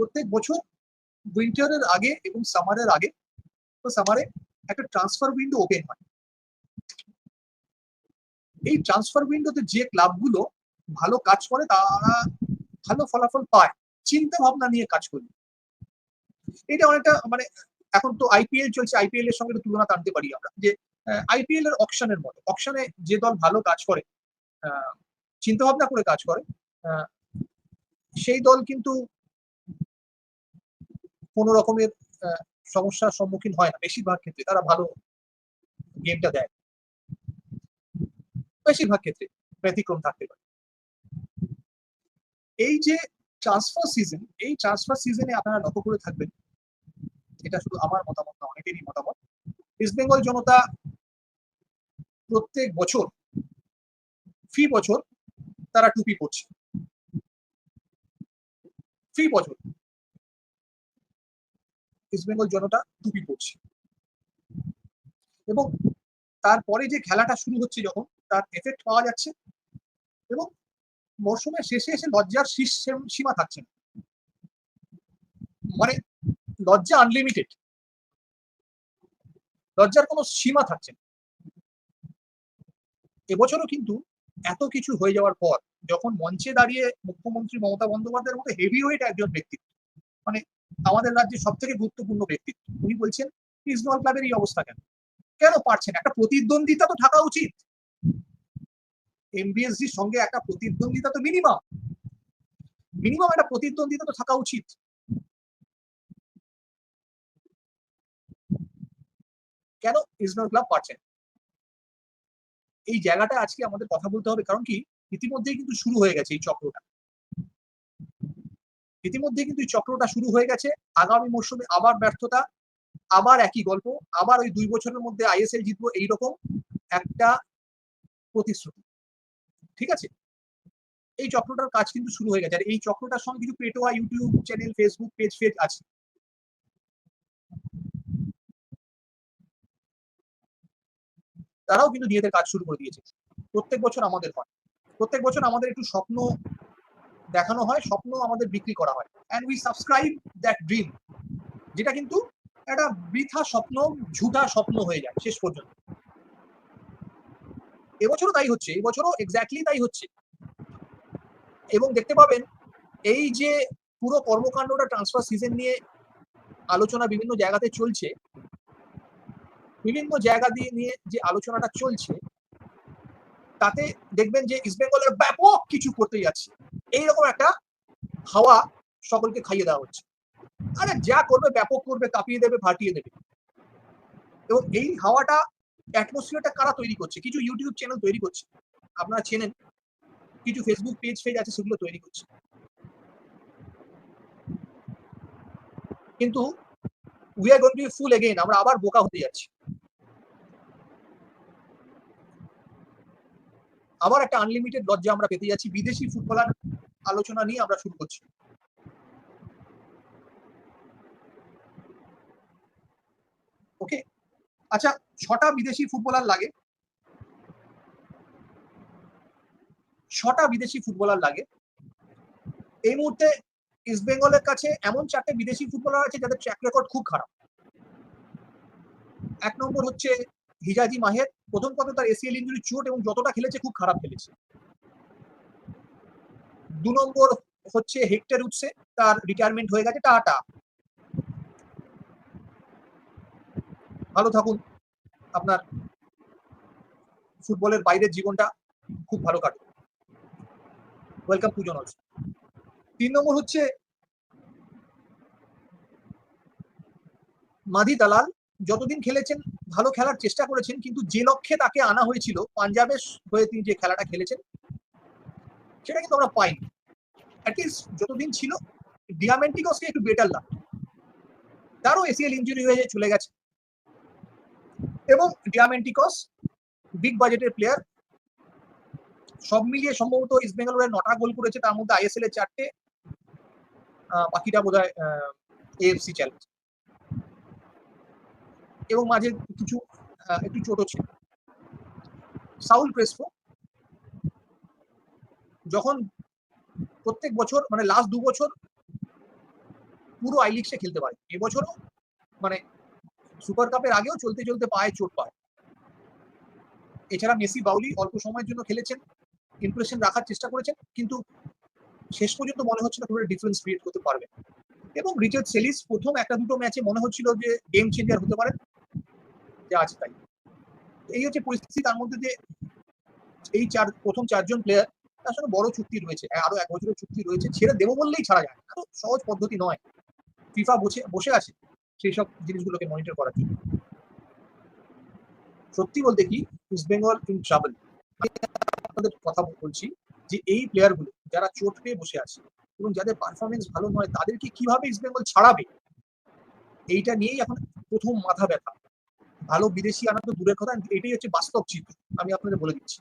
প্রত্যেক বছর উইন্টারের আগে এবং সামারের আগে, তো সামারে একটা ট্রান্সফার উইন্ডো ওপেন হয়। এই ট্রান্সফার উইন্ডোতে যে ক্লাবগুলো ভালো কাজ করে, তারা ভালো ফলাফল পায়, চিন্তা ভাবনা নিয়ে কাজ করবে এটা অনেকটা মানে এখন তো আইপিএল চলছে আইপিএল এর সঙ্গে তুলনা টানতে পারি আমরা, যে আইপিএল এর অকশনের মতো অকশনে যে দল ভালো কাজ করে চিন্তা ভাবনা করে কাজ করে সেই দল কিন্তু কোন রকমের সমস্যার সম্মুখীন হয় না। বেশিরভাগ ক্ষেত্রে তারা ভালো গেমটা দেয়। বেশিরভাগ ক্ষেত্রে ব্যতিক্রম থাকতে পারে। এই যে ট্রান্সফার সিজন এই ট্রান্সফার সিজনে আপনারা লক্ষ্য করে থাকবেন, এটা শুধু আমার মতামত না, অনেকেরই মতামত ইস্ট বেঙ্গল জনতা প্রত্যেক বছর ফি বছর তারা টুপি পড়ছে ফি বছর। ইস্ট বেঙ্গল জনতা টুপি পড়ছে এবং তারপরে যে খেলাটা শুরু হচ্ছে যখন, তার এফেক্ট পাওয়া যাচ্ছে এবং মরশুমের শেষে এসে লজ্জার শীর্ষ সীমা থাকছে না। মানে লজ্জা আনলিমিটেড লজ্জার কোনো সীমা থাকছে না। এবছরও কিন্তু এত কিছু হয়ে যাওয়ার পর, যখন মঞ্চে দাঁড়িয়ে মুখ্যমন্ত্রী মমতা বন্দ্যোপাধ্যায়ের মতো হেভি ওয়েট একজন ব্যক্তিত্ব মানে আমাদের রাজ্যের সব থেকে গুরুত্বপূর্ণ ব্যক্তিত্ব। উনি বলছেন ইস্টবেঙ্গল ক্লাবের এই অবস্থা কেন? কেন পারছেন? একটা প্রতিদ্বন্দ্বিতা তো থাকা উচিত। এমবিএসজির সঙ্গে একটা প্রতিদ্বন্দ্বিতা তো মিনিমাম মিনিমাম একটা প্রতিদ্বন্দ্বিতা তো থাকা উচিত। কেন ইসমাইল ক্লাব পারছেন এই জায়গাটা আজকে আমাদের কথা বলতে হবে, কারণ কি? ইতিমধ্যেই কিন্তু শুরু হয়ে গেছে এই চক্রটা। ইতিমধ্যে কিন্তু চক্রটা শুরু হয়ে গেছে। আগামী মরশুমে আবার ব্যর্থতা, আবার একই গল্প, আবার ওই দুই বছরের মধ্যে আইএসএল জিতবো এইরকম একটা প্রতিশ্রুতি। ঠিক আছে? এই চক্রটার কাজ কিন্তু শুরু হয়ে গেছে। আর এই চক্রটার সঙ্গে কিছু পেটোয়া YouTube channel Facebook page phase আছে। তারাও কিন্তু নিজেদের কাজ শুরু করে দিয়েছে। প্রত্যেক বছর আমাদের হয়। প্রত্যেক বছর আমাদের একটু স্বপ্ন দেখানো হয়, স্বপ্ন আমাদের বিক্রি করা হয়। And we subscribe that dream যেটা কিন্তু একটা বৃথা স্বপ্ন, ঝুটা স্বপ্ন হয়ে যায় শেষ পর্যন্ত। এবছরও তাই হচ্ছে, এবছরও এক্স্যাক্টলি তাই হচ্ছে। এবং দেখতে পাবেন, এই যে পুরো কর্মকাণ্ডটা ট্রান্সফার সিজন নিয়ে আলোচনা বিভিন্ন জায়গাতে চলছে, বিভিন্ন জায়গা দিয়ে নিয়ে যে আলোচনাটা চলছে, তাতে দেখবেন যে ইস্টবেঙ্গলের ব্যাপক কিছু করতে যাচ্ছে। এইরকম একটা হাওয়া সকলকে খাইয়ে দেওয়া হচ্ছে। আরে যা করবে, ব্যাপক করবে, কাঁপিয়ে দেবে, ফাটিয়ে দেবে। এবং এই হাওয়াটা অ্যাটমসফিয়ারটা কারা তৈরি করছে? কিছু ইউটিউব চ্যানেল তৈরি করছে। আপনারা চেনেন, কিছু ফেসবুক পেজ ফেজ আছে, সেগুলো তৈরি করছে। কিন্তু we are going to fool again আমরা আবার বোকা হতে যাচ্ছি। আবার একটা আনলিমিটেড লজ্জা আমরা পেতে যাচ্ছি। বিদেশি ফুটবলার আলোচনা নিয়ে আমরা শুরু করছি। ওকে আচ্ছা ছটা বিদেশি ফুটবলার লাগে। ছটা বিদেশি ফুটবলার লাগে। এই মুহূর্তে ইস্ট বেঙ্গলের কাছে এমন চারটে বিদেশি ফুটবলার আছে যাদের ট্র্যাক রেকর্ড খুব খারাপ। এক নম্বর হচ্ছে হিজাজি মাহের প্রথম কথা তার এসিএল ইঞ্জুরি চোট এবং যতটা খেলেছে খুব খারাপ খেলেছে। দু নম্বর হচ্ছে হেক্টর উৎসে তার রিটায়ারমেন্ট হয়ে গেছে, টাটা। ভালো থাকুন। আপনার ফুটবলের বাইরের জীবনটা খুব ভালো কাটুক। ওয়েলকাম টু জনলস তিন নম্বর হচ্ছে মাধি দালাল, যতদিন খেলেছেন ভালো খেলার চেষ্টা করেছেন, কিন্তু যে লক্ষ্যে তাকে আনা হয়েছিল, পাঞ্জাবের হয়ে তিনি যে খেলাটা খেলেছেন, সেটা কিন্তু আমরা পাইনি। অ্যাটলিস্ট যতদিন ছিল ডিয়ামেন্টিকসকে একটু বেটার লাগতো তারও এসিএল ইঞ্জুরি হয়ে চলে গেছে। এবং ডিয়ামেন্টিকস বিগ বাজেটের প্লেয়ার সব মিলিয়ে সম্ভবত ইস্ট বেঙ্গলের নটা গোল করেছে, তার মধ্যে আইএসএল এর চারটে বাকিটা বোধ হয় এএফসি চ্যালেঞ্জ এবং মাঝে কিছু একটু ছোট ছিল। সাউল ক্রেসপো যখন প্রত্যেক বছর মানে লাস্ট দু বছর পুরো আই লিগ সে খেলতে পারে। এবছরও মানে সুপার কাপের আগেও চলতে চলতে পায়ে চোট পায়। এছাড়া মেসি বাউলি অল্প সময়ের জন্য খেলেছেন ইমপ্রেশন রাখার চেষ্টা করেছেন, কিন্তু শেষ পর্যন্ত মনে হচ্ছে না খুব ডিফারেন্স ক্রিয়েট করতে পারবে। এবং রিচার্ড সেলিস প্রথম একটা দুটো ম্যাচে মনে হচ্ছিল যে গেম চেঞ্জার হতে পারে। যে আছে তাই। এই হচ্ছে পরিস্থিতি, তার মধ্যে যে এই চার, প্রথম চারজন প্লেয়ার তার সঙ্গে বড় চুক্তি রয়েছে আরও এক বছরের চুক্তি রয়েছে, ছেড়ে দেবো বললেই ছাড়া যায় না। সহজ পদ্ধতি নয়। ফিফা বসে বসে আছে সেই সব জিনিসগুলোকে মনিটর করার জন্য। সত্যি বলতে কি ইস্ট বেঙ্গল ইন ট্রাভেল আপনাদের কথা বলছি যে এই প্লেয়ারগুলো যারা চোট পেয়ে বসে আছে এবং যাদের পারফরমেন্স ভালো নয়, তাদেরকে কীভাবে ইস্ট বেঙ্গল ছাড়াবে? এইটা নিয়েই এখন প্রথম মাথা ব্যথা। ভালো বিদেশি আনা তো দূরের কথা এটাই হচ্ছে বাস্তব চিত্র। আমি আপনাদের বলে দিচ্ছি।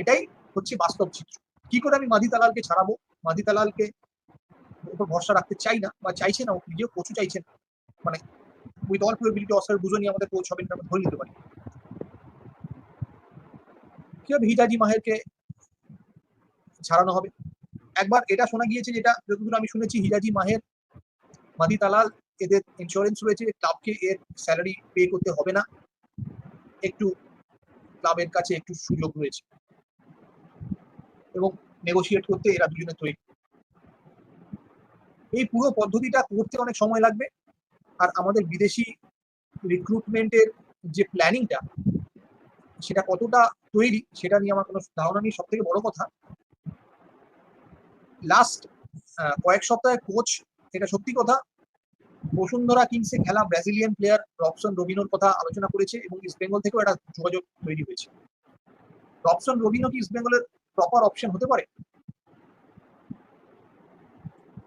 এটাই হচ্ছে বাস্তব চিত্র। কি করে আমি মাধি দালালকে ছাড়াবো? মাধি দালালকে উপর ভরসা রাখতে চাই না, বা চাইছে না, ও নিজেও কোচও চাইছেন মানে উইথ অল প্রবিলিটি অস্কার নিয়ে আমাদের কোচ হবেন আমরা ধরে নিতে পারি। কীভাবে হিজাজি মাহেরকে ছাড়ানো হবে? একবার এটা শোনা গিয়েছে যেটা, যতদূর আমি শুনেছি, হিজাজি মাহের মাদি তালাল এদের ইন্স্যুরেন্স রয়েছে ক্লাবকে এর স্যালারি পে করতে হবে না। একটু ক্লাবের কাছে একটু সুযোগ রয়েছে। এবং নেগোসিয়েট করতে এরা দুজনে তৈরি। এই পুরো পদ্ধতিটা করতে অনেক সময় লাগবে। আর আমাদের বিদেশি রিক্রুটমেন্টের যে প্ল্যানিংটা সেটা কতটা তৈরি, সেটা নিয়ে আমার কোনো ধারণা নেই। সব থেকে বড় কথা লাস্ট কয়েক সপ্তাহে কোচ এটা সত্যি কথা বসুন্ধরা কিংসে খেলা ব্রাজিলিয়ান প্লেয়ার রবসন রবিনোর কথা আলোচনা করেছে এবং ইস্ট বেঙ্গল থেকেও একটা যোগাযোগ তৈরি হয়েছে। রবসন রবিনো কি ইস্ট বেঙ্গলের প্রপার অপশন হতে পারে?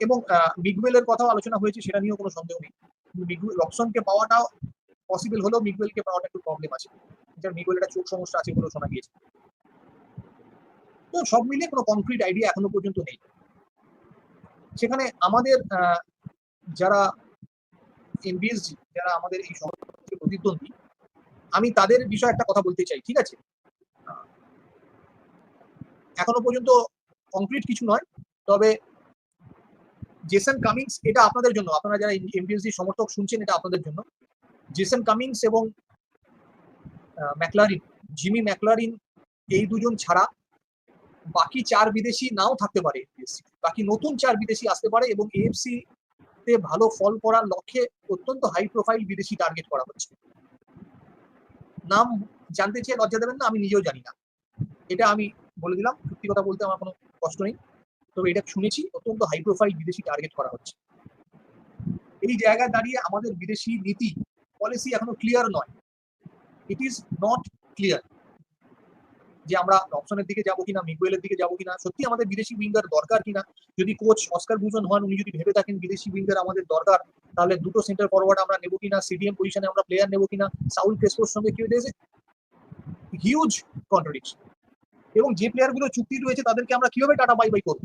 এবং মিগওয়েলের কথাও আলোচনা হয়েছে, সেটা নিয়েও কোনো সন্দেহ নেই। রবসনকে পাওয়াটাও পসিবল হলেও মিগওয়েলকে পাওয়াটা একটু প্রবলেম আছে। যার মিগওয়েল একটা চোখ সমস্যা আছে বলেও শোনা গিয়েছে। তো সব মিলিয়ে কোনো কনক্রিট আইডিয়া এখনও পর্যন্ত নেই। সেখানে আমাদের যারা এনবিএসজি যারা আমাদের এই প্রতিদ্বন্দ্বী, আমি তাদের বিষয়ে একটা কথা বলতে চাই, ঠিক আছে? এখনও পর্যন্ত কংক্রিট কিছু নয়, তবে জেসন কামিংস এটা আপনাদের জন্য, আপনারা যারা এমবিএসজি সমর্থক শুনছেন এটা আপনাদের জন্য। জেসন কামিংস এবং ম্যাকলারিন জিমি ম্যাকলারিন এই দুজন ছাড়া বাকি চার বিদেশি নাও থাকতে পারে বাকি নতুন চার বিদেশি আসতে পারে এবং এএফসি তে ভালো ফল করার লক্ষ্যে অত্যন্ত হাই প্রোফাইল বিদেশি টার্গেট করা হচ্ছে। নাম জানতে চেয়ে লজ্জা দেবেন না, আমি নিজেও জানি না। এটা আমি বলে দিলাম, সত্যি কথা বলতে আমার কোনো কষ্ট নেই। তবে এটা শুনেছি, অত্যন্ত হাই প্রোফাইল বিদেশি টার্গেট করা হচ্ছে। এই জায়গায় দাঁড়িয়ে আমাদের বিদেশি নীতি পলিসি এখনও ক্লিয়ার নয়। ইট ইজ নট ক্লিয়ার যে আমরা অপশনের দিকে যাব কিনা মিগুয়েলের দিকে যাব কিনা সত্যি আমাদের বিদেশি উইঙ্গার দরকার কিনা? যদি কোচ অস্কার ভূষণ হন, উনি যদি ভেবে থাকেন বিদেশি উইঙ্গার আমাদের দরকার, তাহলে দুটো সেন্টার ফরওয়ার্ড আমরা নেব কিনা সিডিএম পজিশনে আমরা প্লেয়ার নেব কিনা সাউল ক্রেসপোর সঙ্গে কেউ দিয়েছে হিউজ কন্ট্রাডিকশন এবং যে প্লেয়ারগুলো চুক্তি রয়েছে, তাদেরকে আমরা কীভাবে টাটা বাই বাই করব?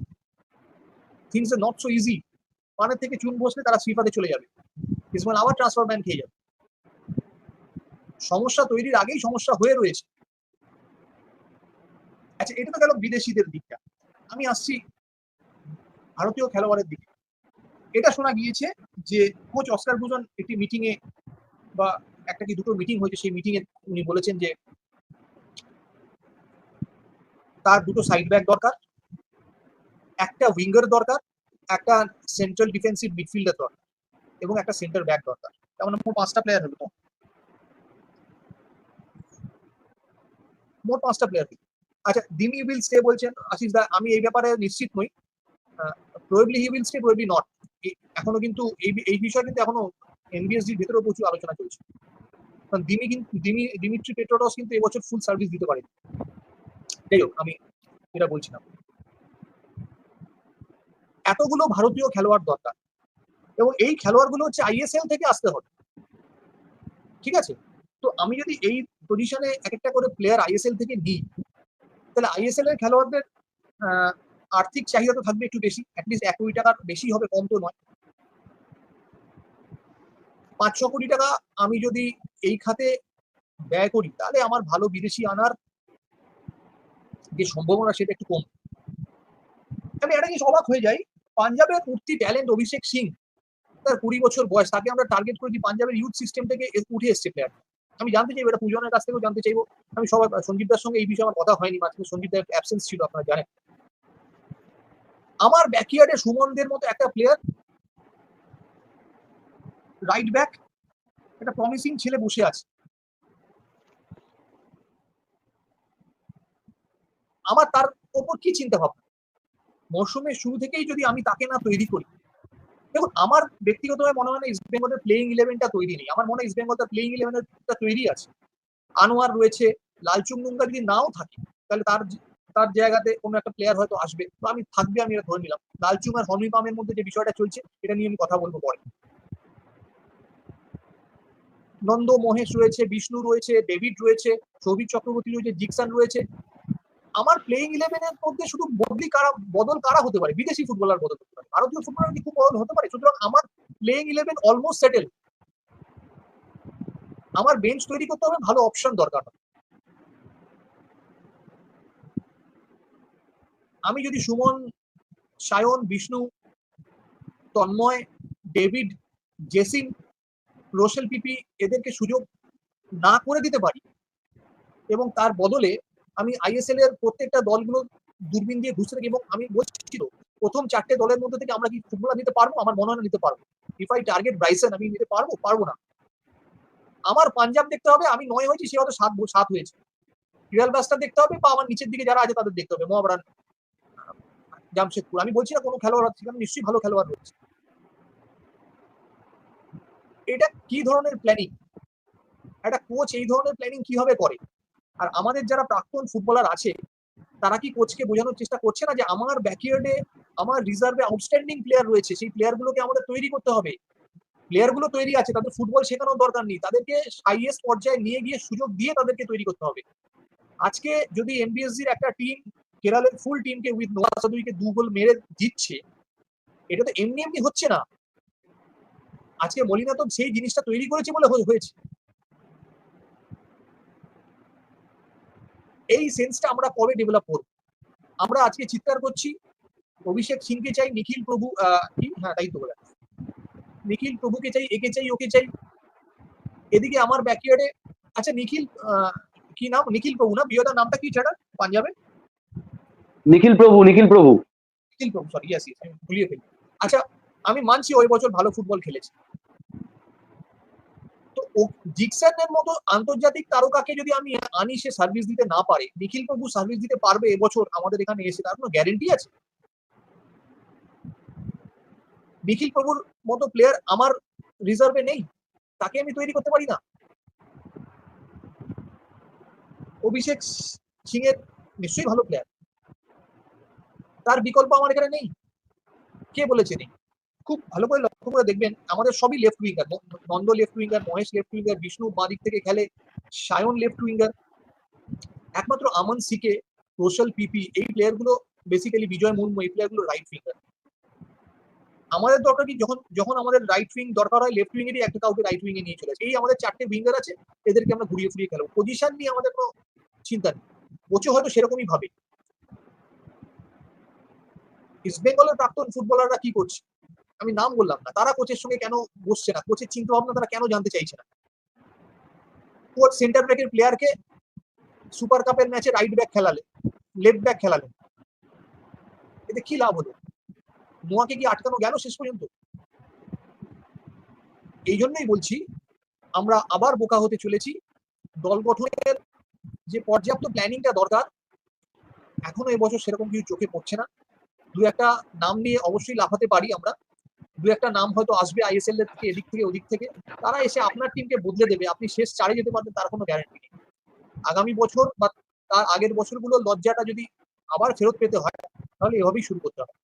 থিংস নট সো ইজি পানের থেকে চুন বসলে তারা ফিফাতে চলে যাবে। ইসমাইল আবার ট্রান্সফার ব্যান খেয়ে যাবে। সমস্যা তৈরির আগেই সমস্যা হয়ে রয়েছে। আচ্ছা এটা তো গেল বিদেশিদের দিকটা। আমি আসছি ভারতীয় খেলোয়াড়ের দিকে। এটা শোনা গিয়েছে যে কোচ অস্কার ভুজন একটি মিটিং এ বা একটা কি দুটো মিটিং হয়েছে, সেই মিটিং এ উনি বলেছেন যে তার দুটো সাইড ব্যাক দরকার, একটা উইঙ্গার দরকার, একটা সেন্ট্রাল ডিফেন্সিভ মিডফিল্ডার দরকার এবং একটা সেন্টার ব্যাক দরকার। তেমন মোট পাঁচটা প্লেয়ার হলো। মোট পাঁচটা প্লেয়ার আচ্ছা দিমি উইল স্টে বলছেন, আশিস দা, আমি এই ব্যাপারে নিশ্চিত নই। Probably he will stay probably not এখনও কিন্তু এই এই বিষয়ে কিন্তু এখনও এনবিএসডির ভেতরেও প্রচুর আলোচনা চলছে। কারণ দিমি কিন্তু দিমি দিমিত্রি পেট্রোটস কিন্তু এবছর ফুল সার্ভিস দিতে পারে যাই হোক, আমি এটা বলছিলাম এতগুলো ভারতীয় খেলোয়াড় দরকার। এবং এই খেলোয়াড়গুলো হচ্ছে আইএসএল থেকে আসতে হবে। ঠিক আছে? তো আমি যদি এই পজিশনে এক একটা করে প্লেয়ার আইএসএল থেকে নিই তাহলে আইএসএল এর খেলোয়াড়দের আর্থিক চাহিদা তো থাকবে একটু বেশি অ্যাটলিস্ট এক কোটি টাকার বেশি হবে, কম তো নয়। পাঁচশো কোটি টাকা আমি যদি এই খাতে ব্যয় করি, তাহলে আমার ভালো বিদেশি আনার যে সম্ভাবনা, সেটা একটু কম। আমি এটা কি অবাক হয়ে যাই। পাঞ্জাবের উঠতি ট্যালেন্ট অভিষেক সিং, তার কুড়ি বছর বয়স, তাকে আমরা টার্গেট করেছি পাঞ্জাবের ইউথ সিস্টেম থেকে উঠে এসছে প্লেয়ার আমি জানতে চাইব, এটা পূজনের কাছ থেকেও জানতে চাইব। আমি সবাই সঞ্জীব দার সঙ্গে এই বিষয়ে আমার কথা হয়নি মাঝখানে সঞ্জীব দার অ্যাবসেন্স ছিল, আপনারা জানেন। আমার ব্যাকইয়ার্ডে সুমনদের মতো একটা প্লেয়ার রাইট ব্যাক একটা প্রমিসিং ছেলে বসে আছে। আমার তার ওপর কি চিন্তা ভাবনা মরশুমের শুরু থেকেই যদি আমি তাকে না তৈরি করি দেখুন, আমার ব্যক্তিগতভাবে মনে হয় না ইস্ট বেঙ্গলের প্লেইং ইলেভেনটা তৈরি নেই। আমার মনে হয় ইস্ট বেঙ্গল তার প্লেইং ইলেভেনটা তৈরি আছে। আনোয়ার রয়েছে লালচুংডুঙ্গা যদি নাও থাকে, তাহলে তার তার জায়গাতে কোনো একটা প্লেয়ার হয়তো আসবে। তো আমি থাকবে, আমি এটা ধরে নিলাম। লালচুং আর হমি পামের মধ্যে যে বিষয়টা চলছে, এটা নিয়ে আমি কথা বলব পরে। নন্দ মহেশ রয়েছে, বিষ্ণু রয়েছে, ডেভিড রয়েছে, সৌভিক চক্রবর্তী রয়েছে, জিকসান রয়েছে। আমার প্লেইং ইলেভেনের মধ্যে শুধু বদলি কারা, বদল কারা হতে পারে? বিদেশি ফুটবলার বদল হতে পারে। ভারতীয় ফুটবলার কি খুব বদল হতে পারে? সুতরাং আমার প্লেইং ইলেভেন অলমোস্ট সেটেল আমার বেঞ্চ তৈরি করতে হবে, ভালো অপশন দরকার। আমি যদি সুমন, সায়ন, বিষ্ণু, তন্ময়, ডেভিড জেসিন রোশেল পিপি এদেরকে সুযোগ না করে দিতে পারি এবং তার বদলে আমি আইএসএল এর প্রত্যেকটা দলগুলো দূরবীন দিয়ে ঘুরতে থাকি এবং আমি বলছি প্রথম চারটে দলের মধ্যে থেকে আমরা কি ফুটবলার নিতে পারব? আমার মনে হয় নিতে পারব। ইফ আই টার্গেট ব্রাইসন আমি নিতে পারব? পারব না। আমার পাঞ্জাব দেখতে হবে, আমি নয় হয়েছি, সে হয়তো সাত সাত হয়েছে। রিয়াল ব্লাস্টার দেখতে হবে, বা আমার নিচের দিকে যারা আছে তাদের দেখতে হবে। মহাবরান, জামশেদপুর। আমি বলছি না কোনো খেলোয়াড়, সেখানে নিশ্চয়ই ভালো খেলোয়াড় রয়েছে। এটা কি ধরনের প্ল্যানিং একটা কোচ এই ধরনের প্ল্যানিং কীভাবে করে? আর আমাদের যারা প্রাক্তন ফুটবলার আছে, তারা কি কোচকে বোঝানোর চেষ্টা করছে না যে আমার ব্যাকইয়ার্ডে আমার রিজার্ভে আউটস্ট্যান্ডিং প্লেয়ার রয়েছে, সেই প্লেয়ারগুলোকে আমাদের তৈরি করতে হবে? প্লেয়ারগুলো তৈরি আছে, তাদের ফুটবল শেখানোর দরকার নেই, তাদেরকে হাইয়েস্ট পর্যায়ে নিয়ে গিয়ে সুযোগ দিয়ে তাদেরকে তৈরি করতে হবে। আজকে যদি এমবিএসজির একটা টিম কেরালের ফুল টিমকে উইথ নোয়া দু গোল মেরে দিচ্ছে এটা তো এমনি এমনি হচ্ছে না। আজকে মলিনা তো সেই জিনিসটা তৈরি করেছে বলে হয়েছে। এই সেন্সটা আমরা কবে ডেভেলপ করব। আমরা আজকে চিৎকার করছি অভিষেক সিংকে চাই নিখিল প্রভু কি? হ্যাঁ তাই তো বলে। নিখিল প্রভুকে চাই একে চাই ওকে চাই। এদিকে আমার ব্যাকইয়ার্ডে আচ্ছা নিখিল কি নাম? নিখিল প্রভু না? বিয়দার নামটা কি ছাড়া পাঞ্জাবে নিখিল প্রভু নিখিল প্রভু। নিখিল প্রভু সরি ইয়াস আমি ভুলিয়ে ফেলি। আচ্ছা আমি মানছি ওই বছর ভালো ফুটবল খেলেছে। জিকসানের মতো আন্তর্জাতিক তারকাকে যদি আমি আনি, সে সার্ভিস দিতে না পারে, নিখিল প্রভু সার্ভিস দিতে পারবে এবছর আমাদের এখানে এসে, তার কোনো গ্যারেন্টি আছে? নিখিল প্রভুর মতো প্লেয়ার আমার রিজার্ভে নেই, তাকে আমি তৈরি করতে পারি না। অভিষেক সিং এর নিশ্চয়ই ভালো প্লেয়ার তার বিকল্প আমার এখানে নেই। কে বলেছে নেই? খুব ভালো করে লক্ষ্য করে দেখবেন, আমাদের সবই left winger Nanda left winger Mahesh left winger Vishnu বাঁ দিক থেকে খেলে, সায়ন লেফট উইঙ্গার একমাত্র আমন সিকে, রোশাল পিপি, এই প্লেয়ারগুলো বেসিক্যালি বিজয় মুর্মু, এই প্লেয়ারগুলো রাইট উইঙ্গার আমাদের দরকার কি, যখন যখন আমাদের রাইট উইং দরকার হয় লেফট উইং এরই একটা কাউকে রাইট উইং এ নিয়ে চলে আসে এই আমাদের চারটে উইঙ্গার আছে, এদেরকে আমরা ঘুরিয়ে ফুরিয়ে খেলব। পজিশন নিয়ে আমাদের কোনো চিন্তা নেই। কোচও হয়তো সেরকমই ভাবে। ইস্ট বেঙ্গলের প্রাক্তন ফুটবলাররা কি করছে? আমি নাম বললাম না। তারা কোচের সঙ্গে কেন বসছে না? কোচের চিন্তা ভাবনা তারা কেন জানতে চাইছে না? কোচ সেন্টার ব্যাকের প্লেয়ারকে সুপার কাপের ম্যাচে রাইট ব্যাক খেলালে লেফট ব্যাক খেলালে। এতে কি লাভ হলো? নোয়াকে কি আটকানো গেল শেষ পর্যন্ত? এই জন্যই বলছি, আমরা আবার বোকা হতে চলেছি। দল গঠনের যে পর্যাপ্ত প্ল্যানিংটা দরকার, এখনও এবছর সেরকম কিছু চোখে পড়ছে না। দু একটা নাম নিয়ে অবশ্যই লাফাতে পারি আমরা। দু একটা নাম হয়তো আসবে আইএসএল এর থেকে, এদিক থেকে, ওদিক থেকে। তারা এসে আপনার টিমকে বদলে দেবে। আপনি শেষ চারে যেতে পারবেন, তার কোনো গ্যারান্টি নেই। আগামী বছর বা তার আগের বছরগুলোর লজ্জাটা যদি আবার ফেরত পেতে হয়, তাহলে এভাবেই শুরু করতে হবে।